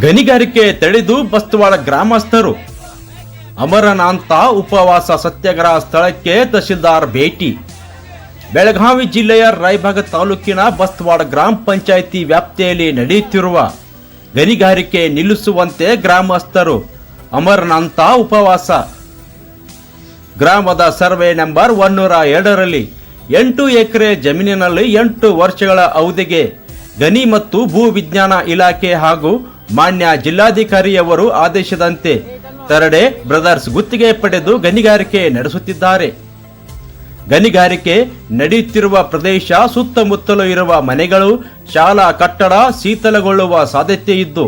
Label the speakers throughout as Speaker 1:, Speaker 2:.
Speaker 1: ಗಣಿಗಾರಿಕೆ ತಡೆದು ಬಸ್ತವಾಳ ಗ್ರಾಮಸ್ಥರು. ಅಮರನಾಂತ ಉಪವಾಸ ಸತ್ಯಾಗ್ರಹ ಸ್ಥಳಕ್ಕೆ ತಹಶೀಲ್ದಾರ್ ಭೇಟಿ. ಬೆಳಗಾವಿ ಜಿಲ್ಲೆಯ ರಾಯಭಾಗ ತಾಲೂಕಿನ ಬಸ್ತವಾಡ ಗ್ರಾಮ ಪಂಚಾಯಿತಿ ವ್ಯಾಪ್ತಿಯಲ್ಲಿ ನಡೆಯುತ್ತಿರುವ ಗಣಿಗಾರಿಕೆ ನಿಲ್ಲಿಸುವಂತೆ ಗ್ರಾಮಸ್ಥರು ಅಮರನಾಂತ ಉಪವಾಸ. ಗ್ರಾಮದ ಸರ್ವೆ ನಂಬರ್ ಒನ್ನೂರ ಎರಡರಲ್ಲಿ ಎಂಟು ಎಕರೆ ಜಮೀನಿನಲ್ಲಿ ಎಂಟು ವರ್ಷಗಳ ಅವಧಿಗೆ ಗಣಿ ಮತ್ತು ಭೂ ವಿಜ್ಞಾನ ಇಲಾಖೆ ಹಾಗೂ ಮಾನ್ಯ ಜಿಲ್ಲಾಧಿಕಾರಿಯವರು ಆದೇಶದಂತೆ ತರಡೆ ಬ್ರದರ್ಸ್ ಗುತ್ತಿಗೆ ಪಡೆದು ಗಣಿಗಾರಿಕೆ ನಡೆಸುತ್ತಿದ್ದಾರೆ. ಗಣಿಗಾರಿಕೆ ನಡೆಯುತ್ತಿರುವ ಪ್ರದೇಶ ಸುತ್ತಮುತ್ತಲು ಇರುವ ಮನೆಗಳು, ಶಾಲಾ ಕಟ್ಟಡ ಶೀತಲಗೊಳ್ಳುವ ಸಾಧ್ಯತೆ ಇದ್ದು,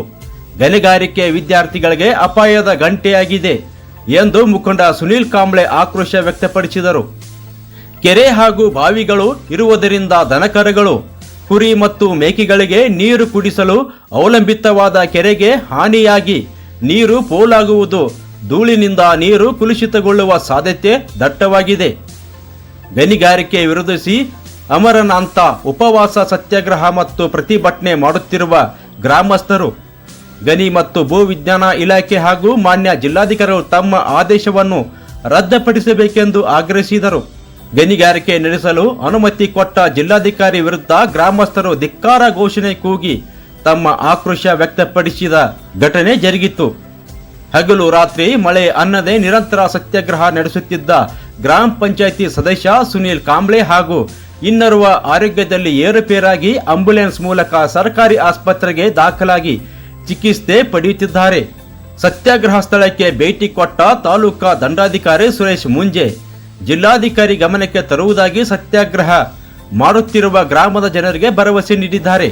Speaker 1: ಗಣಿಗಾರಿಕೆ ವಿದ್ಯಾರ್ಥಿಗಳಿಗೆ ಅಪಾಯದ ಗಂಟೆಯಾಗಿದೆ ಎಂದು ಮುಖಂಡ ಸುನೀಲ್ ಕಾಂಬ್ಳೆ ಆಕ್ರೋಶ ವ್ಯಕ್ತಪಡಿಸಿದರು. ಕೆರೆ ಹಾಗೂ ಬಾವಿಗಳು ಇರುವುದರಿಂದ ದನಕರುಗಳು ಕುರಿ ಮತ್ತು ಮೇಕೆಗಳಿಗೆ ನೀರು ಕುಡಿಸಲು ಅವಲಂಬಿತವಾದ ಕೆರೆಗೆ ಹಾನಿಯಾಗಿ ನೀರು ಪೋಲಾಗುವುದು. ಧೂಳಿನಿಂದ ನೀರು ಕುಲುಷಿತಗೊಳ್ಳುವ ಸಾಧ್ಯತೆ ದಟ್ಟವಾಗಿದೆ. ಗಣಿಗಾರಿಕೆ ವಿರೋಧಿಸಿ ಅಮರನಾಂತ ಉಪವಾಸ ಸತ್ಯಾಗ್ರಹ ಮತ್ತು ಪ್ರತಿಭಟನೆ ಮಾಡುತ್ತಿರುವ ಗ್ರಾಮಸ್ಥರು, ಗಣಿ ಮತ್ತು ಭೂ ವಿಜ್ಞಾನ ಇಲಾಖೆ ಹಾಗೂ ಮಾನ್ಯ ಜಿಲ್ಲಾಧಿಕಾರಿಗಳು ತಮ್ಮ ಆದೇಶವನ್ನು ರದ್ದುಪಡಿಸಬೇಕೆಂದು ಆಗ್ರಹಿಸಿದರು. ಗಣಿಗಾರಿಕೆ ನಡೆಸಲು ಅನುಮತಿ ಕೊಟ್ಟ ಜಿಲ್ಲಾಧಿಕಾರಿ ವಿರುದ್ಧ ಗ್ರಾಮಸ್ಥರು ಧಿಕ್ಕಾರ ಘೋಷಣೆ ಕೂಗಿ ತಮ್ಮ ಆಕ್ರೋಶ ವ್ಯಕ್ತಪಡಿಸಿದ ಘಟನೆ ಜರುಗಿತು. ಹಗಲು ರಾತ್ರಿ ಮಳೆ ಅನ್ನದೆ ನಿರಂತರ ಸತ್ಯಾಗ್ರಹ ನಡೆಸುತ್ತಿದ್ದ ಗ್ರಾಮ ಪಂಚಾಯಿತಿ ಸದಸ್ಯ ಸುನೀಲ್ ಕಾಂಬ್ಳೆ ಹಾಗೂ ಇನ್ನರುವ ಆರೋಗ್ಯದಲ್ಲಿ ಏರುಪೇರಾಗಿ ಆಂಬ್ಯುಲೆನ್ಸ್ ಮೂಲಕ ಸರ್ಕಾರಿ ಆಸ್ಪತ್ರೆಗೆ ದಾಖಲಾಗಿ ಚಿಕಿತ್ಸೆ ಪಡೆಯುತ್ತಿದ್ದಾರೆ. ಸತ್ಯಾಗ್ರಹ ಸ್ಥಳಕ್ಕೆ ಭೇಟಿ ಕೊಟ್ಟ ತಾಲೂಕಾ ದಂಡಾಧಿಕಾರಿ ಸುರೇಶ್ ಮುಂಜೆ ಜಿಲ್ಲಾಧಿಕಾರಿ ಗಮನಕ್ಕೆ ತರುವುದಾಗಿ ಸತ್ಯಾಗ್ರಹ ಮಾಡುತ್ತಿರುವ ಗ್ರಾಮದ ಜನರಿಗೆ ಭರವಸೆ ನೀಡಿದ್ದಾರೆ.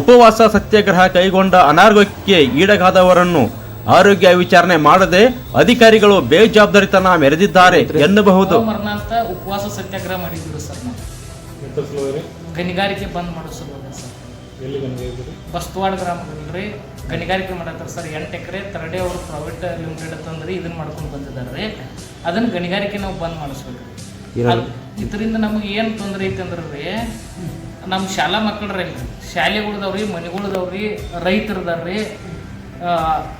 Speaker 1: ಉಪವಾಸ ಸತ್ಯಾಗ್ರಹ ಕೈಗೊಂಡ ಅನಾರೋಗ್ಯಕ್ಕೆ ಈಡಾಗದವರನ್ನು ಆರೋಗ್ಯ ವಿಚಾರಣೆ ಮಾಡದೆ ಅಧಿಕಾರಿಗಳು ಬೇಜವಾಬ್ದಾರಿತನ ಮೆರೆದಿದ್ದಾರೆ ಎನ್ನಬಹುದು.
Speaker 2: ಉಪವಾಸ ಸತ್ಯಾಗ್ರಹ ಮಾಡಿದ್ರು ಸರ್ ಗಣಿಗಾರಿಕೆ ಬಂದ್ ಮಾಡೋ ಸಲುವಾಗಿ ಸರ್. ಬಸ್ತವಾಡ ಗ್ರಾಮದಲ್ಲಿ ಗಣಿಗಾರಿಕೆ ಮಾಡತ್ತಾರೆ ಸರ್ ಎಂಟು ಎಕರೆ ತರಡೆ ಅವರು ಪ್ರೈವೇಟ್ ಲಿಮಿಟೆಡ್ ಅಂತಂದ್ರೆ ಇದನ್ನ ಮಾಡ್ಕೊಂಡು ಬಂದಿದ್ದಾರೆ ರೀ. ಅದನ್ನ ಗಣಿಗಾರಿಕೆ ನಾವು ಬಂದ್ ಮಾಡಿಸ್ಬೇಕು. ಇದರಿಂದ ನಮಗೆ ಏನು ತೊಂದರೆ ಐತೆ ಅಂದ್ರೆ ರೀ ನಮ್ಮ ಶಾಲಾ ಮಕ್ಕಳ್ರಿ ಶಾಲೆಗಳ್ದವ್ರಿ ಮನೆಗಳ್ದವ್ರಿ ರೈತರದಾರ್ರಿ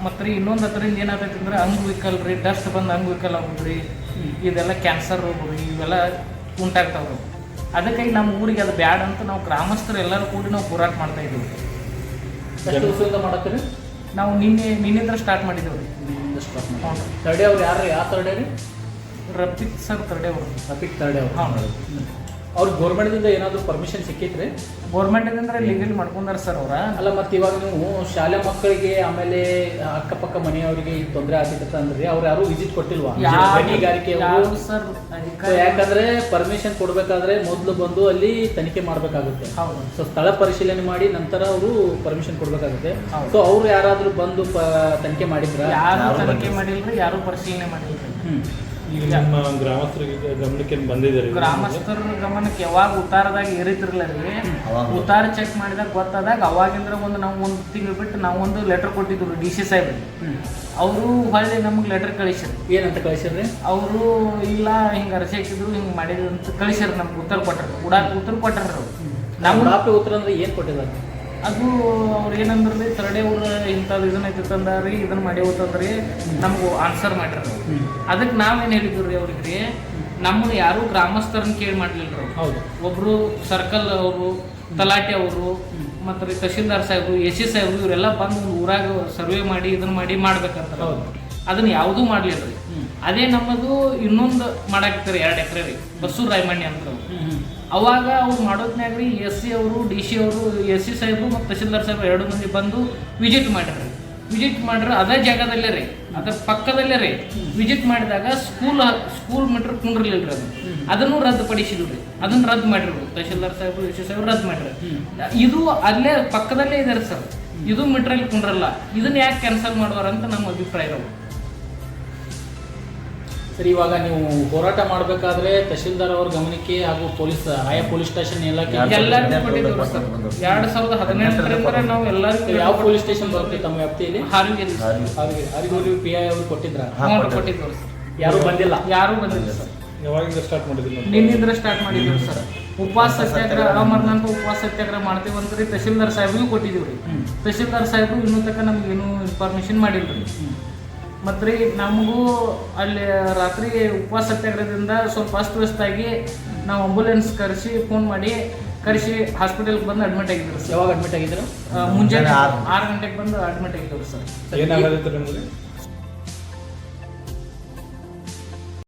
Speaker 2: ಮತ್ತು ರೀ ಇನ್ನೊಂದು ಹತ್ರದಿಂದ ಏನಾಗ್ತೈತಿ ಅಂದ್ರೆ ಅಂಗವಿಕಲ್ ರೀ ಡಸ್ಟ್ ಬಂದು ಅಂಗವಿಕಲ್ ಆಗೋದ್ರಿ. ಇದೆಲ್ಲ ಕ್ಯಾನ್ಸರ್ ರೀ ಇವೆಲ್ಲ ಉಂಟಾಗ್ತಾವ್ರಿ. ಅದಕ್ಕಾಗಿ ನಮ್ಮ ಊರಿಗೆ ಅದು ಬ್ಯಾಡ್ ಅಂತ ನಾವು ಗ್ರಾಮಸ್ಥರು ಎಲ್ಲರೂ ಕೂಡಿ ನಾವು ಹೋರಾಟ ಮಾಡ್ತಾ ಇದ್ದೀವಿ.
Speaker 3: ಎಷ್ಟು ದಿವಸದಿಂದ ಮಾಡತ್ತೀರಿ?
Speaker 2: ನಾವು ನಿನ್ನೆ ನಿನ್ನಿಂದ ಸ್ಟಾರ್ಟ್ ಮಾಡಿದ್ದೇವೆ ರೀ ತರ್ಡೇ
Speaker 3: ತರ್ಡೆ ಅವ್ರು ಯಾರು ಯಾವ ತರ್ಡೆ ರೀ?
Speaker 2: ರಫೀಕ್ ಸರ್ ತರ್ಡೆ ಅವರು.
Speaker 3: ರಫಿಕ್ ತರ್ಡೇ ಅವ್ರು.
Speaker 2: ಹಾಂ
Speaker 3: ಅವ್ರಿಗೆ ಗೌರ್ಮೆಂಟ್ದಿಂದ ಏನಾದರೂ ಪರ್ಮಿಷನ್ ಸಿಕ್ಕಿತ್ರಿ
Speaker 2: ಗೌರ್ಮೆಂಟಿಂದ ಲೀಗಲ್ ಮಾಡ್ಕೊಂಡಾರ ಸರ್ ಅವ್ರ?
Speaker 3: ಅಲ್ಲ ಮತ್ತೆ ಇವಾಗ ನೀವು ಶಾಲೆ ಮಕ್ಕಳಿಗೆ ಆಮೇಲೆ ಅಕ್ಕಪಕ್ಕ ಮನೆಯವರಿಗೆ ತೊಂದರೆ ಆಗ್ತಿತ್ತು ಅಂದ್ರೆ ಅವ್ರು ಯಾರು ವಿಸಿಟ್ ಕೊಟ್ಟಿಲ್ವಾ? ಗಣಿಗಾರಿಕೆ
Speaker 2: ಸರ್
Speaker 3: ಯಾಕಂದ್ರೆ ಪರ್ಮಿಷನ್ ಕೊಡ್ಬೇಕಾದ್ರೆ ಮೊದಲು ಬಂದು ಅಲ್ಲಿ ತನಿಖೆ ಮಾಡ್ಬೇಕಾಗುತ್ತೆ.
Speaker 2: ಹೌದು.
Speaker 3: ಸೊ ಸ್ಥಳ ಪರಿಶೀಲನೆ ಮಾಡಿ ನಂತರ ಅವರು ಪರ್ಮಿಷನ್ ಕೊಡ್ಬೇಕಾಗುತ್ತೆ. ಸೊ ಅವ್ರು ಯಾರಾದ್ರೂ ಬಂದು ತನಿಖೆ ಮಾಡಿದ್ರ?
Speaker 2: ಯಾರು ತನಿಖೆ ಮಾಡಿಲ್ರಿ ಯಾರು ಪರಿಶೀಲನೆ ಮಾಡಿಲ್ರಿ.
Speaker 3: ಹ್ಮ್.
Speaker 4: ಈಗ ನಮ್ಮ ಗ್ರಾಮಸ್ಥರಿಗೆ ಗಮನಕ್ಕೆ ಬಂದಿದ್ದಾರೆ
Speaker 2: ಗ್ರಾಮಸ್ಥರ ಗಮನಕ್ಕೆ ಯಾವಾಗ ಉತ್ತಾರದಾಗ ಏರಿತಿರ್ಲ ರೀ. ಉತ್ತಾರ ಚೆಕ್ ಮಾಡಿದಾಗ ಗೊತ್ತಾದಾಗ ಅವಾಗಿಂದ್ರ ಒಂದು ನಾವು ಒಂದು ತಿಂಗಳು ಬಿಟ್ಟು ನಾವು ಒಂದು ಲೆಟರ್ ಕೊಟ್ಟಿದ್ರು ಡಿ ಸಿ ಸಾಹೇಬ್ರಿಗೆ ಅವರು ಹೊಳ್ಳಿ ನಮ್ಗೆ ಲೆಟರ್ ಕಳಿಸಿದ್ರು
Speaker 3: ಏನಂತ ಕಳಿಸಿರ್ರಿ
Speaker 2: ಅವರು ಇಲ್ಲ ಹಿಂಗೆ ಅರಸಿ ಹಾಕಿದ್ರು ಹಿಂಗೆ ಮಾಡಿದ್ರು ಅಂತ ಕಳಿಸ್ಯಾರ ನಮ್ಗೆ ಉತ್ತರ ಕೊಟ್ಟರು ಉಡಾಕ್ ಉತ್ತರ ಕೊಟ್ಟರು ಅವ್ರು.
Speaker 3: ನಮ್ಮ
Speaker 2: ನಮ್ಮ
Speaker 3: ಉತ್ತರ ಅಂದ್ರೆ ಏನು ಕೊಟ್ಟಿದ್ದಾರೆ
Speaker 2: ಅದು ಅವ್ರು ಏನಂದ್ರಿ ತರ್ಡೇ ಅವ್ರು ಇಂಥದ್ದು ಇದನ್ನ ರೀ ಇದನ್ನ ಮಾಡಿ ಹೋತಂದ್ರಿ ನಮ್ಗೆ ಆನ್ಸರ್ ಮಾಡ್ಯಾರ ಅದಕ್ಕೆ ನಾವೇನು ಹೇಳಿದ್ವಿ ರೀ ಅವ್ರಿಗೆ ರೀ ನಮ್ಮನ್ನ ಯಾರು ಗ್ರಾಮಸ್ಥರನ್ನ ಕೇಳಿ ಮಾಡಲಿಲ್ಲ ಅವ್ರು.
Speaker 3: ಹೌದು.
Speaker 2: ಒಬ್ರು ಸರ್ಕಲ್ ಅವರು ತಲಾಟೆ ಅವರು ಮತ್ತು ರೀ ತಹಶೀಲ್ದಾರ್ ಸಾಹೇಬ್ರು ಎ ಸಿ ಸಾಹೇಬ್ರು ಇವರೆಲ್ಲ ಬಂದು ಊರಾಗ ಸರ್ವೆ ಮಾಡಿ ಇದನ್ನ ಮಾಡಿ ಮಾಡ್ಬೇಕಂತ
Speaker 3: ಹೌದು.
Speaker 2: ಅದನ್ನ ಯಾವುದೂ ಮಾಡ್ಲಿಲ್ಲ ರೀ ಅದೇ ನಮ್ಮದು ಇನ್ನೊಂದು ಮಾಡಾಕ್ತಾರೆ ಎರಡು ಎಕರೆ ರೀ ಬಸ್ಸೂರು ರಾಯಮಣ್ಣಿ ಅಂತ ಅವಾಗ ಅವ್ರು ಮಾಡೋದ್ನಾಗ ರೀ ಎಸ್ ಸಿ ಅವರು, ಡಿ ಸಿ ಅವರು, ಎಸ್ ಸಿ ಸಾಹೇಬರು ಮತ್ತು ತಹಶೀಲ್ದಾರ್ ಸಾಹೇಬ್ ಎರಡು ಮಂದಿ ಬಂದು ವಿಸಿಟ್ ಮಾಡ್ರಿ ವಿಸಿಟ್ ಮಾಡ್ರೆ ಅದೇ ಜಾಗದಲ್ಲೇ ರೀ, ಅದ್ರ ಪಕ್ಕದಲ್ಲೇ ರೀ. ವಿಸಿಟ್ ಮಾಡಿದಾಗ ಸ್ಕೂಲ್ ಸ್ಕೂಲ್ ಮೀಟ್ರ್ ಕುಂಡ್ರಲಿಲ್ಲ ರೀ ಅದು. ಅದನ್ನು ರದ್ದುಪಡಿಸಿದ್ರು ರೀ. ಅದನ್ನು ರದ್ದು ಮಾಡಿರು. ತಹಶೀಲ್ದಾರ್ ಸಾಹೇಬರು, ಎಸ್ ಸಿ ಸಾಹೇಬ್ ರದ್ದು ಮಾಡ್ರಿ ಇದು ಅಲ್ಲೇ ಪಕ್ಕದಲ್ಲೇ ಇದೆ ಸರ್. ಇದು ಮೀಟ್ರಲ್ಲಿ ಕುಂಡ್ರಲ್ಲ. ಇದನ್ನ ಯಾಕೆ ಕ್ಯಾನ್ಸಲ್ ಮಾಡುವಾರ ಅಂತ ನಮ್ಮ ಅಭಿಪ್ರಾಯ ಇರೋದು
Speaker 3: ಸರಿ ಇವಾಗ ನೀವು ಹೋರಾಟ ಮಾಡಬೇಕಾದ್ರೆ ತಹಶೀಲ್ದಾರ್ ಅವ್ರ ಗಮನಕ್ಕೆ ಹಾಗೂ ಪೊಲೀಸ್ ಆಯಾ ಪೊಲೀಸ್ ಸ್ಟೇಷನ್ ಎಲ್ಲ
Speaker 2: ಎಲ್ಲರಿಗೂ ಕೊಟ್ಟಿದ್ದೇವೆ ಸರ್. ಎರಡು ಸಾವಿರದ ಹದಿನೆಂಟರಿಂದ ನಾವು ಎಲ್ಲರಿಗೂ
Speaker 3: ಯಾವ ಪೊಲೀಸ್ ಸ್ಟೇಷನ್ ಬರುತ್ತೆ ತಮ್ಮ ವ್ಯಾಪ್ತಿಯಲ್ಲಿ?
Speaker 2: ಹಾರಿಗೆ
Speaker 3: ಹರಿಗೂರು. ಪಿ ಐ ಅವರು ಕೊಟ್ಟಿದ್ರ?
Speaker 2: ಕೊಟ್ಟಿದ್ರು. ಸರ್.
Speaker 3: ಯಾರು ಬಂದಿಲ್ಲ?
Speaker 2: ಯಾರು ಬಂದಿಲ್ಲ ಸರ್.
Speaker 4: ಯಾವಾಗಿಂದ ಸ್ಟಾರ್ಟ್ ಮಾಡಿದ್ರಿ?
Speaker 2: ನಿನ್ನಿಂದ ಸ್ಟಾರ್ಟ್ ಮಾಡಿದ್ರು ಸರ್. ಉಪವಾಸ ಸತ್ಯಾಗ್ರಹ ಅಮರ್ನಾಥ ಉಪವಾಸ ಸತ್ಯಾಗ್ರಹ ಮಾಡ್ತೀವಿ ಅಂದ್ರೆ ತಹಶೀಲ್ದಾರ್ ಸಾಹೇಬ್ಗೂ ಕೊಟ್ಟಿದ್ದೀವಿ ರೀ. ತಹಶೀಲ್ದಾರ್ ಸಾಹೇಬ್ರು ಇನ್ನೂ ತನಕ ನಮ್ಗೆ ಏನೂ ಇನ್ಫಾರ್ಮೇಷನ್ ಮಾಡಿಲ್ಲ ರೀ ಮತ್ತು ರೀ ನಮಗೂ ಅಲ್ಲಿ ರಾತ್ರಿ ಉಪವಾಸ ಸತ್ಯಾಗ್ರಹದಿಂದ ಸ್ವಲ್ಪ ಅಸ್ತವ್ಯಸ್ತಾಗಿ ನಾವು ಆಂಬುಲೆನ್ಸ್ ಕರೆಸಿ ಫೋನ್ ಮಾಡಿ ಕರೆಸಿ ಹಾಸ್ಪಿಟಲ್ಗೆ ಬಂದು ಅಡ್ಮಿಟ್ ಆಗಿದ್ರು ಸರ್.
Speaker 3: ಯಾವಾಗ ಅಡ್ಮಿಟ್ ಆಗಿದ್ರು
Speaker 2: ಮುಂಜಾನೆ ಆರು. ಗಂಟೆಗೆ ಬಂದು ಅಡ್ಮಿಟ್ ಆಗಿದ್ರು ಸರ್.
Speaker 4: ಏನಾಗುತ್ತೆ ನಿಮಗೆ?